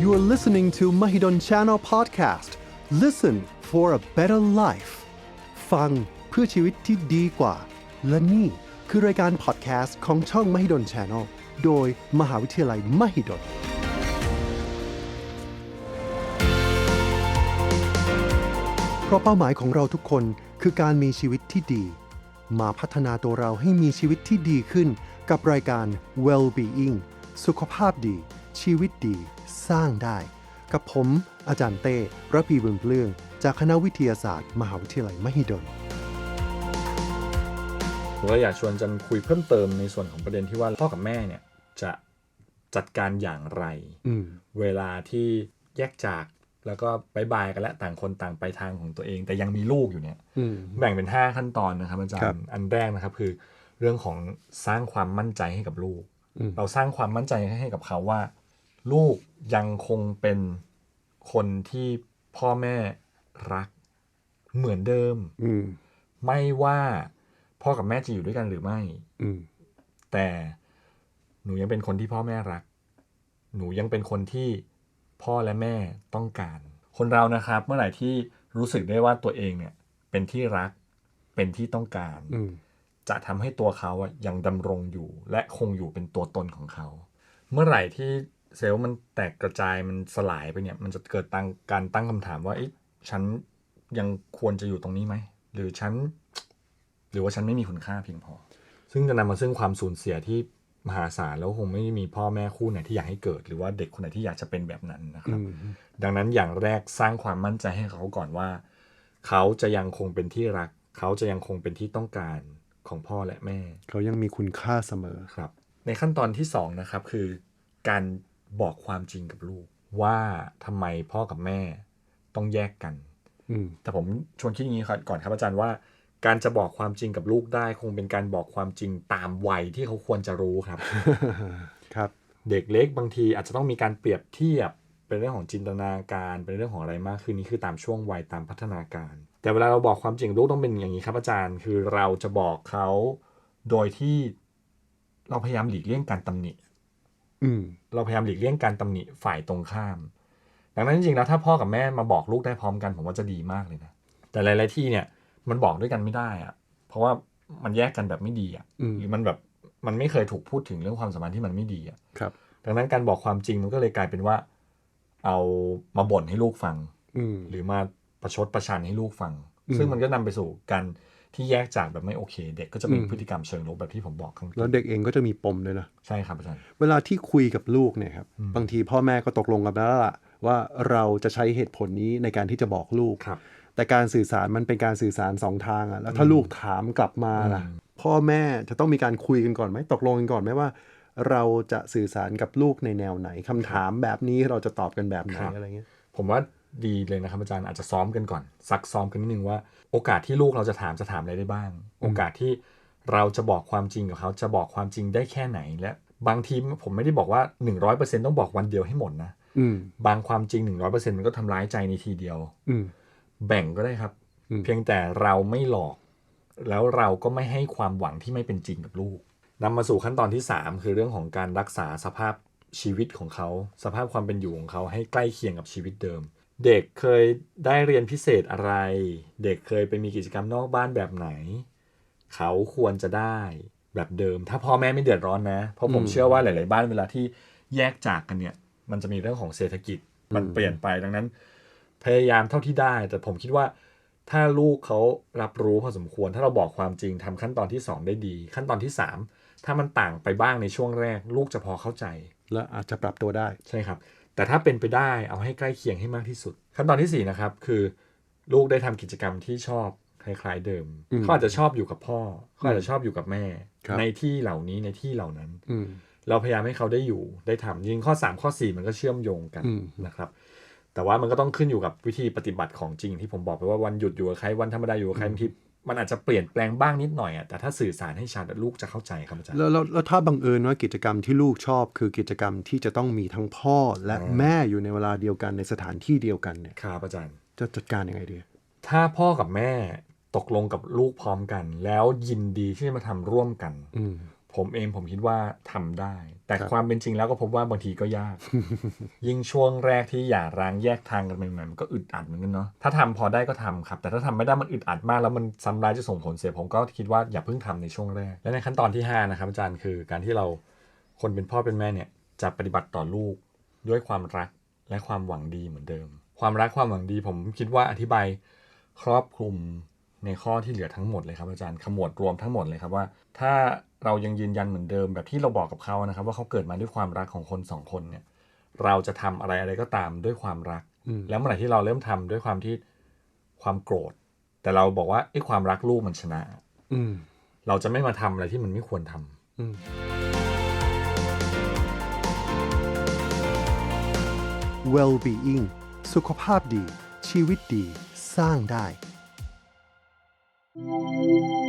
You are listening to Mahidol Channel Podcast. Listen for a better life. ฟังเพื่อชีวิตที่ดีกว่า และนี่คือรายการพอดแคสต์ของช่อง Mahidol Channel โดยมหาวิทยาลัย Mahidol เพราะเป้าหมายของเราทุกคนคือการมีชีวิตที่ดี มาพัฒนาตัวเราให้มีชีวิตที่ดีขึ้น กับรายการ Well-being สุขภาพดี ชีวิตดี สร้างได้ กับผม อาจารย์เต้ระพีบุญเปลื้อง จากคณะวิทยาศาสตร์ มหาวิทยาลัยมหิดลผมก็อยากชวนจันคุยเพิ่มเติมในส่วนของประเด็นที่ว่าพ่อกับแม่เนี่ยจะจัดการอย่างไรอืมเวลาที่แยกจากแล้วก็บายบายกันและต่างคนต่างไปทางของตัวเอง แต่ยังมีลูกอยู่เนี่ยอืมแบ่งเป็น 5 ขั้นตอนนะครับอาจารครับย์อันแรกนะครับคือ เรื่องของสร้างความมั่นใจให้กับลูกอืมเราสร้างความมั่นใจให้กับเขาว่า ลูกยังคงเป็นคนที่พ่อแม่รักเหมือนเดิม อืม ไม่ว่าพ่อกับแม่จะอยู่ด้วยกันหรือไม่ อืม แต่หนูยังเป็นคนที่พ่อแม่รัก หนูยังเป็นคนที่พ่อและแม่ต้องการ คนเรานะครับ เมื่อไหร่ที่รู้สึกได้ว่าตัวเองเนี่ย เป็นที่รัก เป็นที่ต้องการ อืม จะทำให้ตัวเขาอะยังดำรงอยู่ และคงอยู่เป็นตัวตนของเขา เมื่อไหร่ที่ เซลล์มันแตกกระจายมันสลายไปเนี่ย มันจะเกิดตั้งการตั้งคำถามว่าเอ๊ะฉันยังควรจะอยู่ตรงนี้ไหม หรือฉัน หรือว่าฉันไม่มีคุณค่าเพียงพอ ซึ่งจะนำมาซึ่งความสูญเสียที่มหาศาลแล้วคงไม่มีพ่อแม่คู่ไหนที่อยากให้เกิด หรือว่าเด็กคนไหนที่อยากจะเป็นแบบนั้นนะครับ ดังนั้นอย่างแรกสร้างความมั่นใจให้เขาก่อนว่า เขาจะยังคงเป็นที่รัก เขาจะยังคงเป็นที่ต้องการของพ่อและแม่ เขายังมีคุณค่าเสมอครับ ในขั้นตอนที่สองนะครับคือการ บอกความจริงกับลูก ว่าทำไมพ่อกับแม่ต้องแยกกันอืมแต่ผมชวนคิดอย่างนี้ก่อนครับอาจารย์ว่า การจะบอกความจริงกับลูกได้ คงเป็นการบอกความจริงตามวัยที่เขาควรจะรู้ครับ ครับ เด็กเล็กบางทีอาจจะต้องมีการเปรียบเทียบเป็นเรื่องของจินตนาการเป็นเรื่องของอะไรมากขึ้นนี่คือตามช่วงวัยตามพัฒนาการ แต่เวลาเราบอกความจริงลูกต้องเป็นอย่างนี้ครับ อาจารย์คือเราจะบอกเขาโดยที่เราพยายามหลีกเลี่ยงการตำหนิ อืมเราพยายามหลีกเลี่ยงการตำหนิฝ่ายตรงข้าม ดังนั้นจริงๆแล้วถ้าพ่อกับแม่มาบอกลูกได้พร้อมกันผมว่าจะดีมากเลยนะแต่หลาย ๆที่เนี่ย มันบอกด้วยกันไม่ได้อะเพราะว่ามันแยกกันแบบไม่ดีอะอืมหรือมันแบบมันไม่เคยถูกพูดถึงเรื่องความสัมพันธ์ที่มันไม่ดีอะครับ ดังนั้นการบอกความจริงมันก็เลยกลายเป็นว่า เอามาบ่นให้ลูกฟังอืมหรือมาประชดประชันให้ลูกฟังอืมซึ่งมันก็นำไปสู่การ ที่แยกจากแบบไม่โอเค เด็กก็จะมีอืมพฤติกรรมเชิงลบแบบที่ผมบอกข้างต้แล้วนเด็กเองก็จะมีปมด้วยนะใช่ครับอาจารย์เวลาที่คุยกับลูกเนี่ยครับอืมบางทีพ่อแม่ก็ตกลงกันแล้วล่ะว่าเราจะใช้เหตุผลนี้ในการที่จะบอกลูกครับแต่การสื่อสารมันเป็นการสื่อสารสองทางอะแล้วถ้าลูกถามกลับมาล่ะอืมพ่อแม่จะต้องมีการคุยกันก่อนไหมตกลงกันก่อนไหมว่า เราจะสื่อสารกับลูกในแนวไหนคำถามแบบนี้เราจะตอบกันแบบไหนอะไรเงี้ยผมว่าดีเลยนะครับอาจารย์อาจจะซ้อมกันก่อนซักซ้อมกันนิดนึงว่า โอกาสที่ลูกเราจะถามจะถามอะไรได้บ้าง โอกาสที่เราจะบอกความจริงกับเขาจะบอกความจริงได้แค่ไหนและบางทีผมไม่ได้บอกว่า 100%ต้องบอกวันเดียวให้หมดนะอืมบางความจริง 100%มันก็ทำร้ายใจในทีเดียวอืมแบ่งก็ได้ครับอืมเพียงแต่เราไม่หลอก แล้วเราก็ไม่ให้ความหวังที่ไม่เป็นจริงกับลูกนำมาสู่ขั้นตอนที่ 3 คือเรื่องของการรักษาสภาพชีวิตของเขา สภาพความเป็นอยู่ของเขาให้ใกล้เคียงกับชีวิตเดิม เด็กเคยได้เรียนพิเศษอะไร เด็กเคยไปมีกิจกรรมนอกบ้านแบบไหน เขาควรจะได้แบบเดิม ถ้าพ่อแม่ไม่เดือดร้อนนะ เพราะผมอืมเชื่อว่าหลาย ๆ บ้านเวลาที่แยกจากกันเนี่ย มันจะมีเรื่องของเศรษฐกิจมันเปลี่ยนไปดังนั้น พยายามเท่าที่ได้ แต่ผมคิดว่าถ้าลูกเขารับรู้พอสมควร ถ้าเราบอกความจริงทำขั้นตอนที่ 2 ได้ดี ขั้นตอนที่ 3 ถ้ามันต่างไปบ้างในช่วงแรก ลูกจะพอเข้าใจ แล้วอาจจะปรับตัวได้ใช่ครับ แต่ถ้าเป็นไปได้เอาให้ใกล้เคียงให้มากที่สุด ขั้นตอนทีสี่4นะครับคือ ลูกได้ทำกิจกรรมที่ชอบคล้ายๆเดิมอืมเขาอาจจะชอบอยู่กับพ่อเขาอาจจะชอบอยู่กับแม่ครับในที่เหล่านี้ในที่เหล่านั้นอืมเราพยายามให้เขาได้อยู่ได้ทำจริงข้อ 3 ข้อ 4 มันก็เชื่อมโยงกันอืมนะครับ แต่ว่ามันก็ต้องขึ้นอยู่กับวิธีปฏิบัติของจริงที่ผมบอกไปว่าวันหยุดอยู่กับใครวันธรรมดาอยู่กับใครบางที มันอาจจะเปลี่ยนแปลงบ้างนิดหน่อยอะแต่ถ้าสื่อสารให้ชัดอะลูกจะเข้าใจครับอาจารย์แล้วแล้วแล้วถ้าบังเอิญว่ากิจกรรมที่ลูกชอบ คือกิจกรรมที่จะต้องมีทั้งพ่อและแม่อยู่ในเวลาเดียวกันในสถานที่เดียวกันเนี่ยครับอาจารย์จะจัดการยังไงดี ถ้าพ่อกับแม่ตกลงกับลูกพร้อมกัน แล้วยินดีที่จะมาทำร่วมกันอืม ผมเองผมคิดว่าทำได้ แต่ครับความเป็นจริงแล้วก็พบว่าบางทีก็ยาก ยิ่งช่วงแรกที่หย่าร้างแยกทางกันใหม่ๆมันก็อึดอัดเหมือนกันเนาะถ้าทำพอได้ก็ทำครับ แต่ถ้าทำไม่ได้มันอึดอัดมาก แล้วมันซ้ำร้ายจะส่งผลเสียผมก็คิดว่าอย่าเพิ่งทำในช่วงแรก และในขั้นตอนที่ห้านะครับอาจารย์คือการที่เราคนเป็นพ่อเป็นแม่เนี่ยจะปฏิบัติต่อลูกด้วยความรักและความหวังดีเหมือนเดิม ความรักความหวังดีผมคิดว่าอธิบายครอบคลุม ในข้อที่เหลือทั้งหมดเลยครับอาจารย์ขมวดรวมทั้งหมดเลยครับว่า ถ้าเรายังยืนยันเหมือนเดิมแบบที่เราบอกกับเขานะครับ ว่าเขาเกิดมาด้วยความรักของคนสองคนเนี่ย เราจะทำอะไรอะไรก็ตามด้วยความรักอืมแล้วเมื่อไหร่ที่เราเริ่มทำด้วยความที่ความโกรธ แต่เราบอกว่าไอ้ความรักลูกมันชนะ อืมเราจะไม่มาทำอะไรที่มันไม่ควรทำอืม well-being สุขภาพดี ชีวิตดี สร้างได้ Música